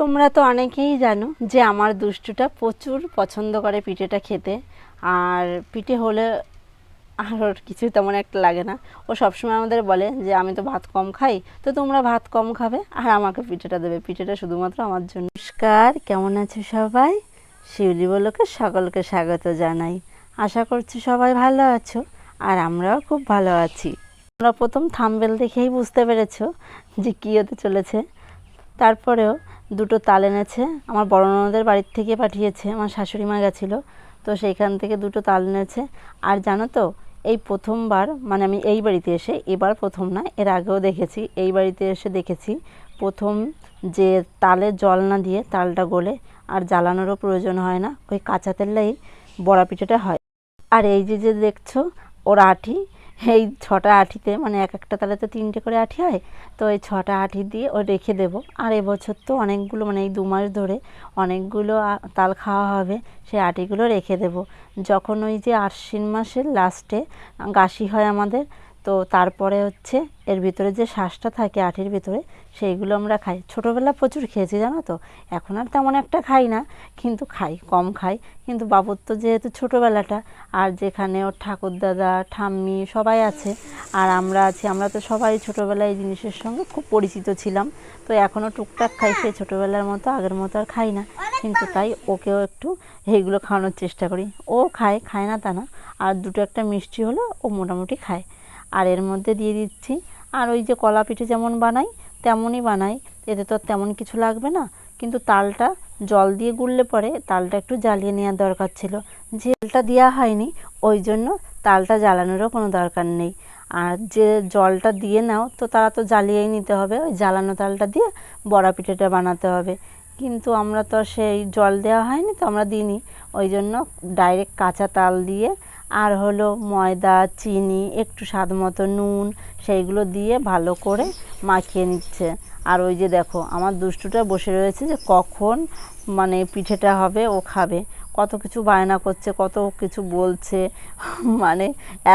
তোমরা তো অনেকেই জানো যে আমার দুষ্টুটা প্রচুর পছন্দ করে পিঠেটা খেতে। আর পিঠে হলে আর ওর কিছু তেমন একটা লাগে না। ও সবসময় আমাদের বলে যে, আমি তো ভাত কম খাই, তো তোমরা ভাত কম খাবে, আর আমাকে পিঠেটা দেবে। পিঠেটা শুধুমাত্র আমার জন্য। নমস্কার, কেমন আছো সবাই? শিউলি বলোকে সকলকে স্বাগত জানাই। আশা করছি সবাই ভালো আছো, আর আমরাও খুব ভালো আছি। তোমরা প্রথম থামবেল দেখেই বুঝতে পেরেছ যে কী হতে চলেছে। তারপরেও দুটো তাল এনেছে। আমার বড় ননদের বাড়ির থেকে পাঠিয়েছে, আমার শাশুড়ি মা গেছিল, তো সেইখান থেকে দুটো তাল এনেছে। আর জানো তো, এই প্রথমবার মানে আমি এই বাড়িতে এসে, এবার প্রথম না, এর আগেও দেখেছি, এই বাড়িতে এসে দেখেছি, প্রথম যে তালে জল না দিয়ে তালটা গলে আর জ্বালানোরও প্রয়োজন হয় না, ওই কাঁচা তেলটাই বড়া পিঠেটা হয়। আর এই যে যে দেখছ, ওর আঠি এই ছটা আঠিতে মানে এক একটা তালে তো তিনটে করে আঠি হয়, তো এই ছটা আঠি দিয়ে ও রেখে দেবো। আর এবছর তো অনেকগুলো মানে এই দু মাস ধরে অনেকগুলো তাল খাওয়া হবে সেই আটিগুলো রেখে দেব। যখন ওই যে আশ্বিন মাসের লাস্টে গাছি হয় আমাদের তো তারপরে হচ্ছে এর ভিতরে যে শ্বাসটা থাকে আঠির ভিতরে, সেইগুলো আমরা খাই। ছোটোবেলা প্রচুর খেয়েছি, জানো তো? এখন আর তেমন একটা খাই না, কিন্তু খাই, কম খাই। কিন্তু বাবুর তো যেহেতু ছোটোবেলাটা, আর যেখানে ওর ঠাকুরদাদা, ঠাম্মি সবাই আছে, আর আমরা আছি, আমরা তো সবাই ছোটোবেলায় এই জিনিসের সঙ্গে খুব পরিচিত ছিলাম। তো এখনও টুকটাক খাই, সেই ছোটোবেলার মতো, আগের মতো আর খাই না। কিন্তু তাই ওকেও একটু এইগুলো খাওয়ানোর চেষ্টা করি। ও খায় খায় না তা না। আর দুটো একটা মিষ্টি হলো ও মোটামুটি খায়। আর এর মধ্যে দিয়ে দিচ্ছি। আর ওই যে কলা পিঠে যেমন বানাই, তেমনই বানাই। এতে তো তেমন কিছু লাগবে না। কিন্তু তালটা জল দিয়ে গুললে পরে তালটা একটু জ্বালিয়ে নেওয়ার দরকার ছিল। জেলটা দেওয়া হয়নি, ওই জন্য তালটা জ্বালানোরও কোনো দরকার নেই। আর যে জলটা দিয়ে নাও, তো তারা তো জ্বালিয়েই নিতে হবে। ওই জ্বালানো তালটা দিয়ে বড়া পিঠেটা বানাতে হবে। কিন্তু আমরা তো সেই জল দেওয়া হয়নি, তো আমরা দিইনি। ওই জন্য ডাইরেক্ট কাঁচা তাল দিয়ে আর হলো ময়দা, চিনি, একটু স্বাদ মতো নুন, সেইগুলো দিয়ে ভালো করে মাখিয়ে নিচ্ছে। আর ওই যে দেখো, আমার দুষ্টুটা বসে রয়েছে যে কখন মানে পিঠেটা হবে, ও খাবে। কত কিছু বায়না করছে, কত কিছু বলছে মানে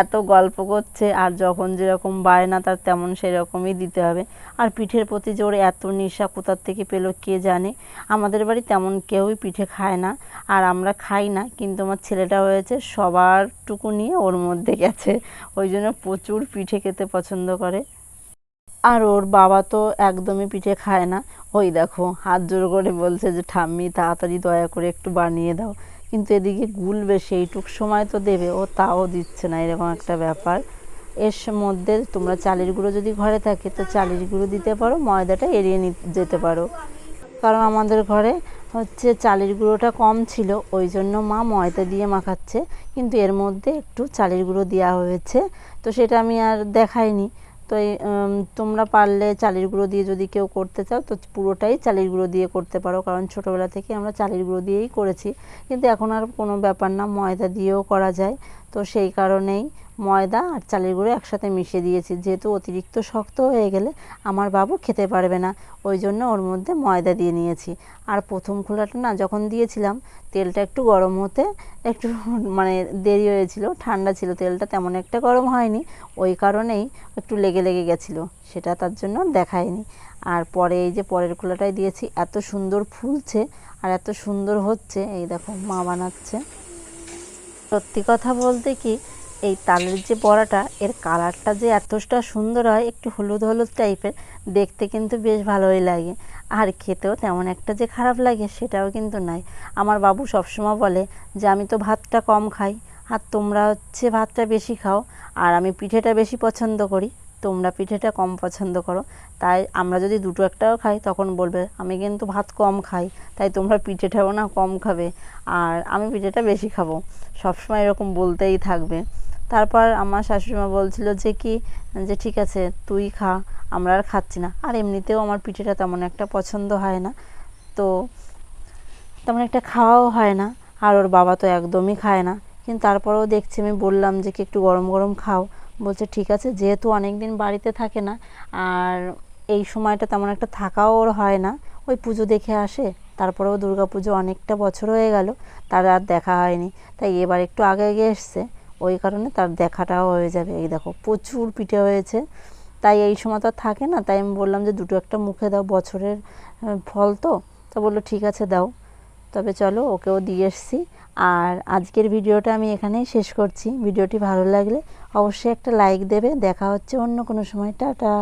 এত গল্প করছে, আর যখন যেরকম বায়না তার তেমন সেরকমই দিতে হবে। আর পিঠের প্রতি যে ওর এত নেশা কোথার থেকে পেল কে জানে? আমাদের বাড়ি তেমন কেউই পিঠে খায় না, আর আমরা খাই না, কিন্তু আমার ছেলেটা হয়েছে সবারটুকু নিয়ে ওর মধ্যে গেছে, ওই জন্য প্রচুর পিঠে খেতে পছন্দ করে। আর ওর বাবা তো একদমই পিঠে খায় না ওই দেখো, হাত জোর করে বলছে যে, ঠাম্মি, তাড়াতাড়ি দয়া করে একটু বানিয়ে দাও। কিন্তু এদিকে গুলবে সেইটুক সময় তো দেবে, ও তাও দিচ্ছে না, এরকম একটা ব্যাপার। এর মধ্যে তোমরা চালের গুঁড়ো যদি ঘরে থাকে, তো চালের গুঁড়ো দিতে পারো, ময়দাটা এড়িয়ে যেতে পারো। কারণ আমাদের ঘরে হচ্ছে চালের গুঁড়োটা কম ছিল, ওই জন্য মা ময়দা দিয়ে মাখাচ্ছে। কিন্তু এর মধ্যে একটু চালের গুঁড়ো দেওয়া হয়েছে, তো সেটা আমি আর দেখাইনি। তো এই তোমরা পারলে চালের গুঁড়ো দিয়ে যদি কেউ করতে চাও, তো পুরোটাই চালের গুঁড়ো দিয়ে করতে পারো। কারণ ছোটোবেলা থেকে আমরা চালের গুঁড়ো দিয়েই করেছি। কিন্তু এখন আর কোনো ব্যাপার না, ময়দা দিয়েও করা যায়। তো সেই কারণেই ময়দা আর চালের গুঁড়ো একসাথে মিশিয়ে দিয়েছি। যেহেতু অতিরিক্ত শক্ত হয়ে গেলে আমার বাবু খেতে পারবে না, ওই জন্য ওর মধ্যে ময়দা দিয়ে নিয়েছি। আর প্রথম খোলাটা না যখন দিয়েছিলাম, তেলটা একটু গরম হতে একটু মানে দেরি হয়েছিল, ঠান্ডা ছিল, তেলটা তেমন একটা গরম হয়নি, ওই কারণেই একটু লেগে লেগে গেছিল, সেটা তার জন্য দেখায়নি। আর পরে এই যে পরের খোলাটাই দিয়েছি, এত সুন্দর ফুলছে আর এত সুন্দর হচ্ছে, এই দেখো মা বানাচ্ছে। সত্যি কথা বলতে কি, এই তালের যে বড়াটা, এর কালারটা যে এতটা সুন্দর হয়, একটু হলুদ হলুদ টাইপের, দেখতে কিন্তু বেশ ভালোই লাগে। আর খেতেও তেমন একটা যে খারাপ লাগে সেটাও কিন্তু নাই। আমার বাবু সবসময় বলে যে, আমি তো ভাতটা কম খাই, আর তোমরা হচ্ছে ভাতটা বেশি খাও, আর আমি পিঠেটা বেশি পছন্দ করি। তোমরা পিঠেটা কম পছন্দ করো। তাই আমরা যদি দুটো একটাও খাই, তখন বলবে, আমি কিন্তু ভাত কম খাই, তাই তোমরা পিঠেটাও না কম খাবে, আর আমি পিঠেটা বেশি খাব। সবসময় এরকম বলতেই থাকবে। তারপর আমার শাশুড়িমা বলছিল যে কি, যে ঠিক আছে, তুই খা, আমরা আর খাচ্ছি না। আর এমনিতেও আমার পিঠেটা তেমন একটা পছন্দ হয় না, তো তেমন একটা খাওয়াও হয় না। আর ওর বাবা তো একদমই খায় না। কিন্তু তারপরেও দেখছি, আমি বললাম যে কি, একটু গরম গরম খাও। বলছে, ঠিক আছে, যেহেতু অনেক দিন বাড়িতে থাকে না, আর এই সময়টা তেমন একটা থাকাও ওর হয় না, ওই পুজো দেখে আসে, তারপরেও দুর্গা পুজো অনেকটা বছর হয়ে গেল, তার আর দেখা হয়নি, তাই এবার একটু আগে আগে এসছে, ওই কারণে তার দেখাটাও হয়ে যাবে, এই দেখো, প্রচুর পিঠে হয়েছে, তাই এই সময় তো থাকে না, তাই আমি বললাম যে দুটো একটা মুখে দাও, বছরের ফল তো তো বলল, ঠিক আছে, দাও, তবে চলো, ওকেও দিয়ে এসছি আর আজকের ভিডিওটা আমি এখানেই শেষ করছি। ভিডিওটি ভালো লাগলে অবশ্যই একটা লাইক দেবে। দেখা হচ্ছে অন্য কোনো সময়। টাটা!